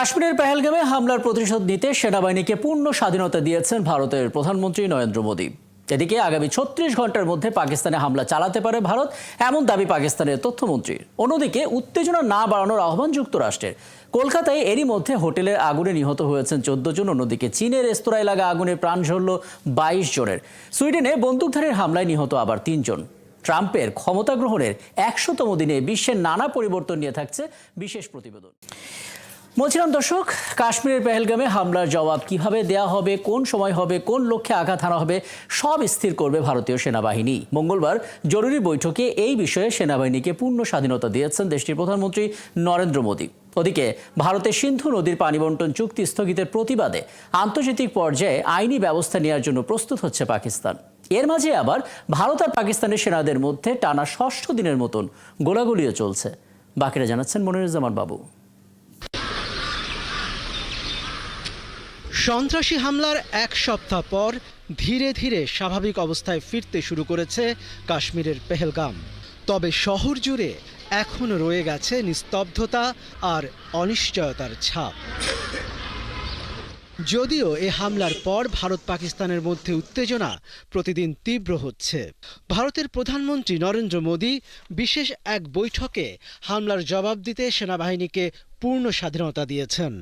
কাশ্মীরের পেহেলগামে হামলার প্রতিশোধ নিতে সেনাবাহিনীকে পূর্ণ স্বাধীনতা দিয়েছেন ভারতের প্রধানমন্ত্রী নরেন্দ্র মোদী। এদিকে আগামী ছত্রিশ ঘণ্টার মধ্যে পাকিস্তানে হামলা চালাতে পারে ভারত, এমন দাবি পাকিস্তানের তথ্যমন্ত্রীর। অন্যদিকে উত্তেজনা না বাড়ানোর আহ্বান যুক্তরাষ্ট্রের। কলকাতায় এরই মধ্যে হোটেলের আগুনে নিহত হয়েছেন চোদ্দ জন, অন্যদিকে চীনের রেস্তোরাঁয় লাগা আগুনে প্রাণ ঝরল বাইশ জনের। সুইডেনে বন্দুকধারীর হামলায় নিহত আবার তিনজন ট্রাম্পের ক্ষমতা গ্রহণের একশোতম দিনে বিশ্বের নানা পরিবর্তন নিয়ে থাকছে বিশেষ প্রতিবেদন। বলছিলাম দর্শক, কাশ্মীরের পেহেলগামে হামলার জবাব কীভাবে দেয়া হবে, কোন সময় হবে, কোন লক্ষ্যে আঘাত হানা হবে, সব স্থির করবে ভারতীয় সেনাবাহিনী। মঙ্গলবার জরুরি বৈঠকে এই বিষয়ে সেনাবাহিনীকে পূর্ণ স্বাধীনতা দিয়েছেন দেশটির প্রধানমন্ত্রী নরেন্দ্র মোদী। ওদিকে ভারতের সিন্ধু নদীর পানি বন্টন চুক্তি স্থগিতের প্রতিবাদে আন্তর্জাতিক পর্যায়ে আইনি ব্যবস্থা নেওয়ার জন্য প্রস্তুত হচ্ছে পাকিস্তান। এর মাঝে আবার ভারত আর পাকিস্তানের সেনাদের মধ্যে টানা ষষ্ঠ দিনের মতন গোলাগুলিও চলছে। বাকিরা জানাচ্ছেন মনিরুজ্জামান বাবু। সন্ত্রাসী হামলার এক সপ্তাহ পর ধীরে ধীরে স্বাভাবিক অবস্থায় ফিরতে শুরু করেছে কাশ্মীরের পেহেলগাম। তবে শহর জুড়ে এখনও রয়ে গেছে নিস্তব্ধতা আর অনিশ্চয়তার ছাপ। যদিও এ হামলার পর ভারত পাকিস্তানের মধ্যে উত্তেজনা প্রতিদিন তীব্র হচ্ছে। ভারতের প্রধানমন্ত্রী নরেন্দ্র মোদী বিশেষ এক বৈঠকে হামলার জবাব দিতে সেনাবাহিনীকে পূর্ণ স্বাধীনতা দিয়েছেন।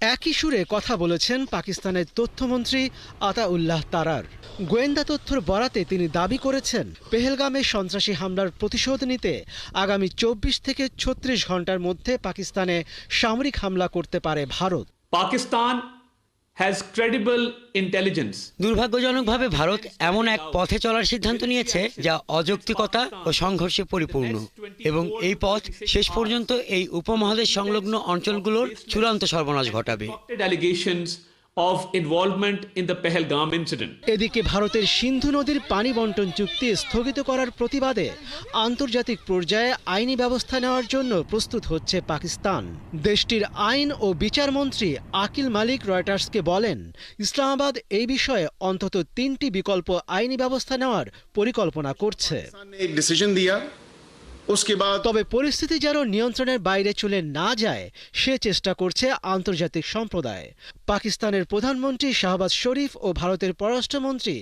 একই সুরে কথা বলেছেন পাকিস্তানের তথ্যমন্ত্রী আতাউল্লাহ তারার। গোয়েন্দা তথ্যর বরাতে তিনি দাবি করেছেন, পেহেলগামে সন্ত্রাসী হামলার প্রতিশোধ নিতে আগামী চব্বিশ থেকে ছত্রিশ ঘণ্টার মধ্যে পাকিস্তানে সামরিক হামলা করতে পারে Bharat. Pakistan has credible intelligence. দুর্ভাগ্যজনকভাবে ভারত এমন এক পথে চলার সিদ্ধান্ত নিয়েছে যা অযৌক্তিকতা ও সংঘর্ষে পরিপূর্ণ। এবং এই পথ শেষ পর্যন্ত এই উপমহাদেশ সংলগ্ন অঞ্চলগুলোর চূড়ান্ত সর্বনাশ ঘটাবে। of involvement in the Pehelgam এদিকে ভারতের সিন্ধু নদীর পানি বন্টন চুক্তি স্থগিত করার প্রতিবাদে আন্তর্জাতিক পর্যায়ে আইনি ব্যবস্থা নেওয়ার জন্য প্রস্তুত হচ্ছে পাকিস্তান। দেশটির আইন ও বিচার মন্ত্রী আকিল মালিক রয়টার্সকে বলেন ইসলামাবাদ এই বিষয়ে অন্তত তিনটি বিকল্প আইনি ব্যবস্থা নেওয়ার পরিকল্পনা করছে। তবে পরিস্থিতি যেন নিয়ন্ত্রণের বাইরে চলে না যায়, সে চেষ্টা করছে আন্তর্জাতিক সম্প্রদায়। পাকিস্তানের প্রধানমন্ত্রী শাহবাজ শরীফ ও ভারতের পররাষ্ট্রমন্ত্রী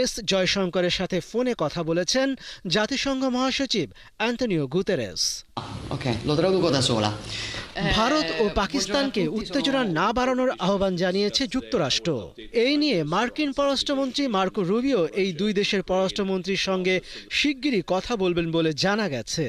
এস জয়শঙ্করের সাথে ফোনে কথা বলেছেন জাতিসংঘ মহাসচিব Antonio Guterres. Traduco da sola. Bharat ও পাকিস্তানকে উত্তেজনা না বাড়ানোর আহ্বান জানিয়েছে যুক্তরাষ্ট্র। এই নিয়ে মার্কিন পররাষ্ট্রমন্ত্রী মার্কো রুবিও এই দুই দেশের পররাষ্ট্রমন্ত্রীর সঙ্গে শিগগিরই কথা বলবেন বলে জানা গেছে।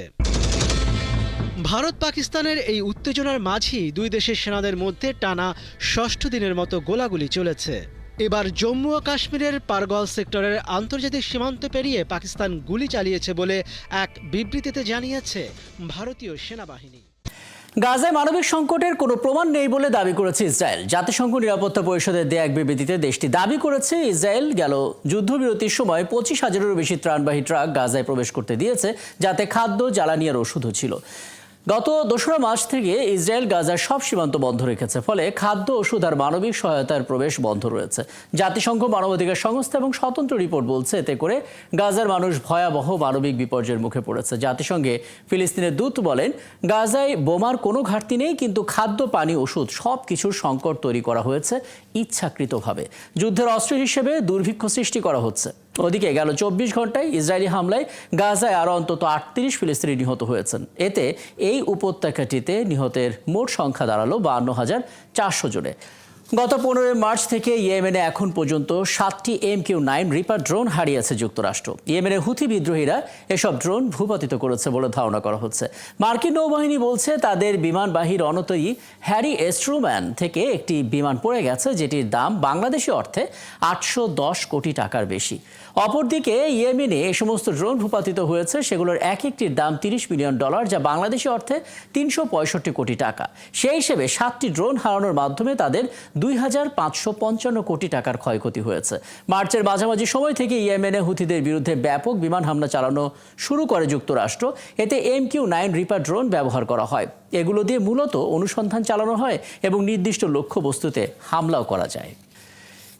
ভারত পাকিস্তানের এই উত্তেজনার মাঝেই দুই দেশের সেনাদের মধ্যে টানা ষষ্ঠ দিনের মতো গোলাগুলি চলেছে। এবার জম্মু ও কাশ্মীরের পারগল সেক্টরের আন্তর্জাতিক সীমান্ত পেরিয়ে পাকিস্তান গুলি চালিয়েছে বলে এক বিবৃতিতে জানিয়েছে ভারতীয় সেনাবাহিনী। গাজায় মানবিক সংকটের কোনো প্রমাণ নেই বলে দাবি করেছে ইসরায়েল। জাতিসংঘ নিরাপত্তা পরিষদের দেয়া এক বিবৃতিতে দেশটি দাবি করেছে, ইসরায়েল গেল যুদ্ধবিরতির সময় পঁচিশ হাজারেরও বেশি ত্রাণবাহী ট্রাক গাজায় প্রবেশ করতে দিয়েছে, যাতে খাদ্য, জ্বালানি আর ওষুধও ছিল। গত দোসরা মার্চ থেকে ইসরায়েল গাজার সব সীমান্ত বন্ধ রেখেছে, ফলে খাদ্য, ওষুধ আর মানবিক সহায়তার প্রবেশ বন্ধ রয়েছে। জাতিসংঘ মানবাধিকার সংস্থা এবং স্বতন্ত্র রিপোর্ট বলছে, এতে করে গাজার মানুষ ভয়াবহ মানবিক বিপর্যয়ের মুখে পড়েছে। জাতিসংঘে ফিলিস্তিনের দূত বলেন, গাজায় বোমার কোনো ঘাটতি নেই, কিন্তু খাদ্য, পানি, ওষুধ সব কিছুর সংকট তৈরি করা হয়েছে ইচ্ছাকৃতভাবে। যুদ্ধের অস্ত্র হিসেবে দুর্ভিক্ষ সৃষ্টি করা হচ্ছে। ওদিকে গেল চব্বিশ ঘন্টায় ইসরায়েলি হামলায় গাজায় আরও অন্তত আটত্রিশ ফিলিস্তিনি নিহত হয়েছেন। এতে এই উপত্যকাটিতে নিহতের মোট সংখ্যা দাঁড়াল বান্ন হাজার চারশো জনে। গত পনেরোই মার্চ থেকে ইয়েমেনে এখন পর্যন্ত সাতটি M Q nine Reaper drone হারিয়েছে যুক্তরাষ্ট্র। ইয়েমেনের হুথি বিদ্রোহীরা এসব ড্রোন ভূপাতিত করেছে বলে ধারণা করা হচ্ছে। মার্কিন নৌবাহিনী বলছে, তাদের বিমানবাহী রণতরী হ্যারি এস্ট্রুম্যান থেকে একটি বিমান পড়ে গেছে, যেটির দাম বাংলাদেশি অর্থে আটশো দশ কোটি টাকার বেশি। অপরদিকে, ইয়েমেনে এ সমস্ত ড্রোন ভূপাতিত হয়েছে, সেগুলোর এক একটির দাম তিরিশ মিলিয়ন ডলার, যা বাংলাদেশি অর্থে তিনশো পঁয়ষট্টি কোটি টাকা। সেই হিসেবে সাতটি ড্রোন হারানোর মাধ্যমে তাদের দুই হাজার পাঁচশো পঞ্চান্ন কোটি টাকার ক্ষয়ক্ষতি হয়েছে। মার্চের মাঝামাঝি সময় থেকে ইয়েমেনে হুথিদের বিরুদ্ধে ব্যাপক বিমান হামলা চালানো শুরু করে যুক্তরাষ্ট্র। এতে M Q nine Reaper drone ব্যবহার করা হয়। এগুলো দিয়ে মূলত অনুসন্ধান চালানো হয় এবং নির্দিষ্ট লক্ষ্যবস্তুতে হামলাও করা যায়।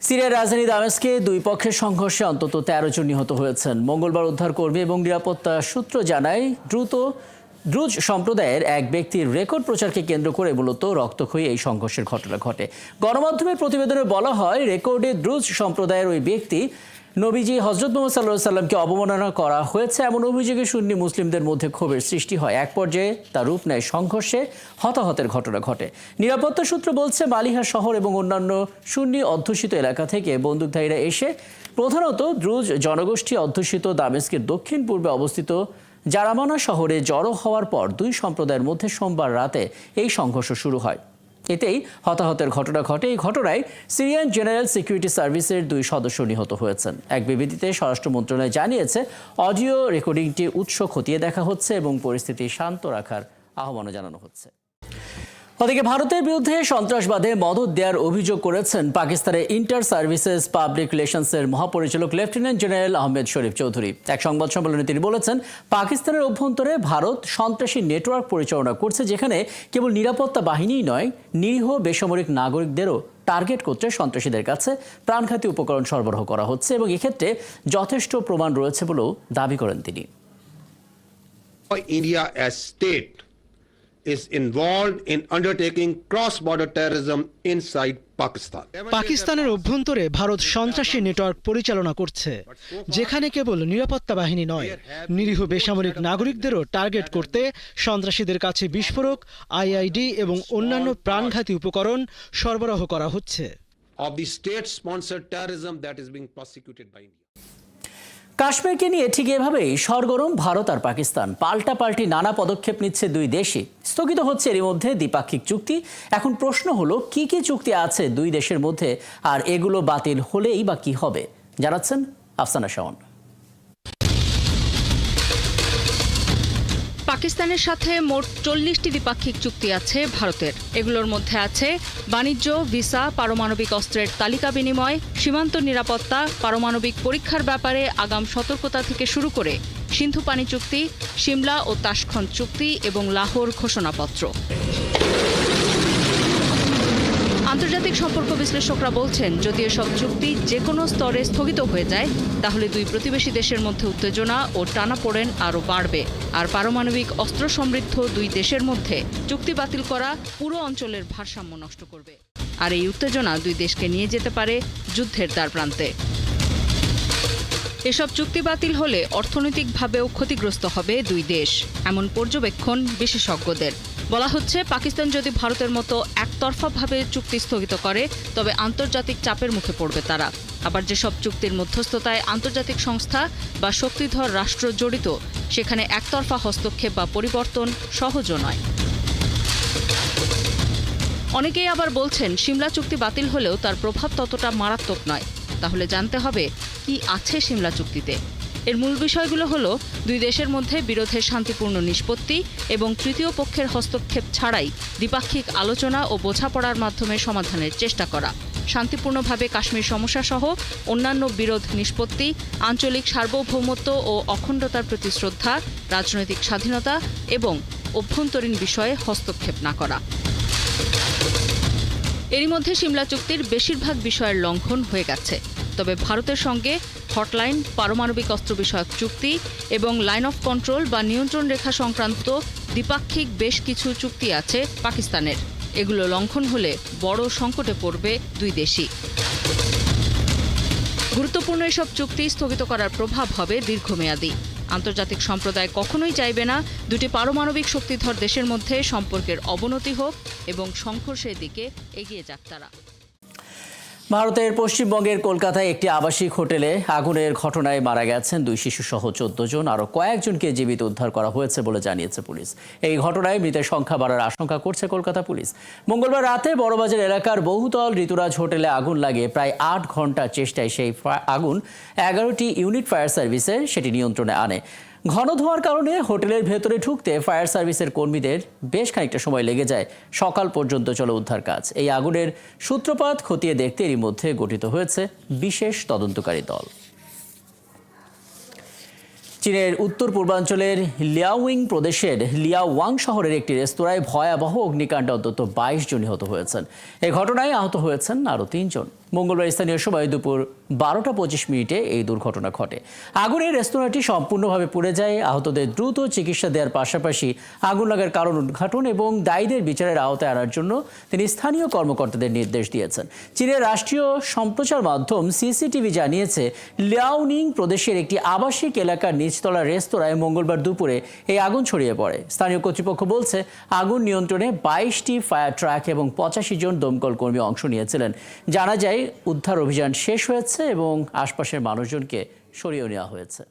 সিরিয়ার রাজধানী দামেস্কে দুই পক্ষের সংঘর্ষে অন্তত তেরো জন নিহত হয়েছেন। মঙ্গলবার উদ্ধারকর্মী এবং নিরাপত্তা সূত্র জানায়, দ্রুত দ্রুজ সম্প্রদায়ের এক ব্যক্তির রেকর্ড প্রচারকে কেন্দ্র করে মূলত রক্তক্ষয়ী এই সংঘর্ষের ঘটনা ঘটে। গণমাধ্যমের প্রতিবেদনে বলা হয়, রেকর্ডে দ্রুজ সম্প্রদায়ের ওই ব্যক্তি নবীজি হজরত মোহাম্মদ সাল্লাহ সাল্লামকে অবমাননা করা হয়েছে এমন অভিযোগে সুন্নি মুসলিমদের মধ্যে ক্ষোভের সৃষ্টি হয়। এক পর্যায়ে তার রূপ নেয় সংঘর্ষে, হতাহতের ঘটনা ঘটে। নিরাপত্তা সূত্র বলছে, মালিহা শহর এবং অন্যান্য সুন্নি অধ্যুষিত এলাকা থেকে বন্দুকধারীরা এসে প্রধানত দ্রুজ জনগোষ্ঠী অধ্যুষিত দামেস্কের দক্ষিণ পূর্বে অবস্থিত জারামানা শহরে জড়ো হওয়ার পর দুই সম্প্রদায়ের মধ্যে সোমবার রাতে এই সংঘর্ষ শুরু হয়। এতেই হতাহতের ঘটনা ঘটে। এই ঘটনায় সিরিয়ান জেনারেল সিকিউরিটি সার্ভিসের দুই সদস্য নিহত হয়েছেন। এক বিবৃতিতে স্বরাষ্ট্র মন্ত্রণালয় জানিয়েছে, অডিও রেকর্ডিংটি উৎস খতিয়ে দেখা হচ্ছে এবং পরিস্থিতি শান্ত রাখার আহ্বানও জানানো হচ্ছে। ওদিকে ভারতের বিরুদ্ধে সন্ত্রাসবাদে মদত দেওয়ার অভিযোগ করেছেন পাকিস্তানের ইন্টার সার্ভিসেস পাবলিক রিলেশনসের মহাপরিচালক লেফটেন্যান্ট জেনারেল আহমেদ শরীফ চৌধুরী। এক সংবাদ সম্মেলনে তিনি বলেছেন, পাকিস্তানের অভ্যন্তরে ভারত সন্ত্রাসী নেটওয়ার্ক পরিচালনা করছে যেখানে কেবল নিরাপত্তা বাহিনীই নয়, নিরীহ বেসামরিক নাগরিকদেরও টার্গেট করতে সন্ত্রাসীদের কাছে প্রাণঘাতী উপকরণ সরবরাহ করা হচ্ছে এবং এক্ষেত্রে যথেষ্ট প্রমাণ রয়েছে বলেও দাবি করেন তিনি। Is involved in undertaking cross-border terrorism inside Pakistan. পাকিস্তানের অভ্যন্তরে ভারত সন্ত্রাসী নেটওয়ার্ক পরিচালনা করছে যেখানে কেবল নিরাপত্তা বাহিনী নয় নিরীহ বেসামরিক নাগরিকদেরও টার্গেট করতে সন্ত্রাসীদের কাছে বিস্ফোরক আইআইডি এবং অন্যান্য প্রাণঘাতী উপকরণ সরবরাহ করা হচ্ছে of the state-sponsored terrorism that is being prosecuted by India. কাশ্মীরকে নিয়ে ঠিক এভাবেই সরগরম ভারত আর পাকিস্তান। পাল্টা পাল্টি নানা পদক্ষেপ নিচ্ছে দুই দেশই। স্থগিত হচ্ছে এরই মধ্যে দ্বিপাক্ষিক চুক্তি। এখন প্রশ্ন হলো, কি কি চুক্তি আছে দুই দেশের মধ্যে? আর এগুলো বাতিল হলেই বা কি হবে? জানাচ্ছেন আফসানা শাওন। পাকিস্তানের সাথে মোট চল্লিশটি দ্বিপাক্ষিক চুক্তি আছে ভারতের। এগুলোর মধ্যে আছে বাণিজ্য, ভিসা, পারমাণবিক অস্ত্রের তালিকা বিনিময়, সীমান্ত নিরাপত্তা, পারমাণবিক পরীক্ষার ব্যাপারে আগাম সতর্কতা থেকে শুরু করে সিন্ধু পানি চুক্তি, সিমলা ও তাসখন চুক্তি এবং লাহোর ঘোষণাপত্র। আন্তর্জাতিক সম্পর্ক বিশ্লেষকরা বলছেন, যদি এসব চুক্তি যে কোনো স্তরে স্থগিত হয়ে যায়, তাহলে দুই প্রতিবেশী দেশের মধ্যে উত্তেজনা ও টানাপোড়েন আরও বাড়বে। আর পারমাণবিক অস্ত্র সমৃদ্ধ দুই দেশের মধ্যে চুক্তি বাতিল করা পুরো অঞ্চলের ভারসাম্য নষ্ট করবে। আর এই উত্তেজনা দুই দেশকে নিয়ে যেতে পারে যুদ্ধের দ্বার প্রান্তে। এসব চুক্তি বাতিল হলে অর্থনৈতিকভাবেও ক্ষতিগ্রস্ত হবে দুই দেশ। এমন পর্যবেক্ষণ বিশেষজ্ঞদের। বলা হচ্ছে, পাকিস্তান যদি ভারতের মতো একতরফাভাবে চুক্তি স্থগিত করে, তবে আন্তর্জাতিক চাপের মুখে পড়বে তারা। আবার যেসব চুক্তির মধ্যস্থতায় আন্তর্জাতিক সংস্থা বা শক্তিধর রাষ্ট্র জড়িত, সেখানে একতরফা হস্তক্ষেপ বা পরিবর্তন সহজও নয়। অনেকেই আবার বলছেন, সিমলা চুক্তি বাতিল হলেও তার প্রভাব ততটা মারাত্মক নয়। তাহলে জানতে হবে, কি আছে সিমলা চুক্তিতে? এর মূল বিষয়গুলো হলো, দুই দেশের মধ্যে বিরোধের শান্তিপূর্ণ নিষ্পত্তি এবং তৃতীয় পক্ষের হস্তক্ষেপ ছাড়াই দ্বিপাক্ষিক আলোচনা ও বোঝাপড়ার মাধ্যমে সমাধানের চেষ্টা করা। শান্তিপূর্ণভাবে কাশ্মীর সমস্যা সহ অন্যান্য বিরোধ নিষ্পত্তি, আঞ্চলিক সার্বভৌমত্ব ও অখণ্ডতার প্রতি শ্রদ্ধা, রাজনৈতিক স্বাধীনতা এবং অভ্যন্তরীণ বিষয়ে হস্তক্ষেপ না করা। এরই মধ্যে সিমলা চুক্তির বেশিরভাগ বিষয়ের লঙ্ঘন হয়ে গেছে। তবে ভারতের সঙ্গে হটলাইন, পারমাণবিক অস্ত্র বিষয়ক চুক্তি এবং লাইন অফ কন্ট্রোল বা নিয়ন্ত্রণ রেখা সংক্রান্ত দ্বিপাক্ষিক বেশ কিছু চুক্তি আছে পাকিস্তানের। এগুলো লঙ্ঘন হলে বড় সংকটে পড়বে দুই দেশই। গুরুত্বপূর্ণ এসব চুক্তি স্থগিত করার প্রভাব হবে দীর্ঘমেয়াদী। আন্তর্জাতিক সম্প্রদায় কখনোই চাইবে না দুটি পারমাণবিক শক্তিধর দেশের মধ্যে সম্পর্কের অবনতি হোক এবং সংঘর্ষের দিকে এগিয়ে যাক তারা। ভারতের পশ্চিমবঙ্গের কলকাতায় একটি আবাসিক হোটেলে আগুনের ঘটনায় মারা গেছেন দুই শিশু সহ চোদ্দ জন। আরও কয়েকজনকে জীবিত উদ্ধার করা হয়েছে বলে জানিয়েছে পুলিশ। এই ঘটনায় মৃতের সংখ্যা বাড়ার আশঙ্কা করছে কলকাতা পুলিশ। মঙ্গলবার রাতে বড়বাজার এলাকার বহুতল ঋতুরাজ হোটেলে আগুন লাগে প্রায় আট ঘণ্টার চেষ্টায় সেই আগুন এগারোটি ইউনিট ফায়ার সার্ভিসে সেটি নিয়ন্ত্রণে আনে। ঘন ধোয়ার কারণে হোটেলের ভেতরে ঢুকতে ফায়ার সার্ভিসের কর্মীদের বেশ খানিকটা সময় লেগে যায়। সকাল পর্যন্ত চলে উদ্ধার কাজ। এই আগুনের সূত্রপাত খতিয়ে দেখতে এরই মধ্যে গঠিত হয়েছে বিশেষ তদন্তকারী দল। চীনের উত্তর পূর্বাঞ্চলের লিয়াওয়িং প্রদেশের লিয়াওয়াং শহরের একটি রেস্তোরাঁয় ভয়াবহ অগ্নিকাণ্ডে, অন্তত বাইশ জন নিহত হয়েছেন। এ ঘটনায় আহত হয়েছেন আরও তিনজন। মঙ্গলবার স্থানীয় সময় দুপুর বারোটা পঁচিশ মিনিটে এই দুর্ঘটনা ঘটে। আগুনে রেস্তোরাঁটি সম্পূর্ণভাবে পুড়ে যায়। আহতদের দ্রুত চিকিৎসা দেওয়ার পাশাপাশি আগুন লাগার কারণ উদ্ঘাটন এবং দায়ীদের বিচারের আওতায় আনার জন্য তিনি স্থানীয় কর্মকর্তাদের নির্দেশ দিয়েছেন। চীনের রাষ্ট্রীয় সম্প্রচার মাধ্যম সিসিটিভি জানিয়েছে লিয়াওনিং প্রদেশের একটি আবাসিক এলাকার নিচতলা রেস্তোরাঁয় মঙ্গলবার দুপুরে এই আগুন ছড়িয়ে পড়ে। স্থানীয় কর্তৃপক্ষ বলছে, আগুন নিয়ন্ত্রণে বাইশটি ফায়ার ট্রাক এবং পঁচাশি জন দমকল কর্মী অংশ নিয়েছিলেন। জানা যায়, উদ্ধার অভিযান শেষ হয়েছে এবং আশপাশের মানুষজনকে সরিয়ে নেওয়া হয়েছে।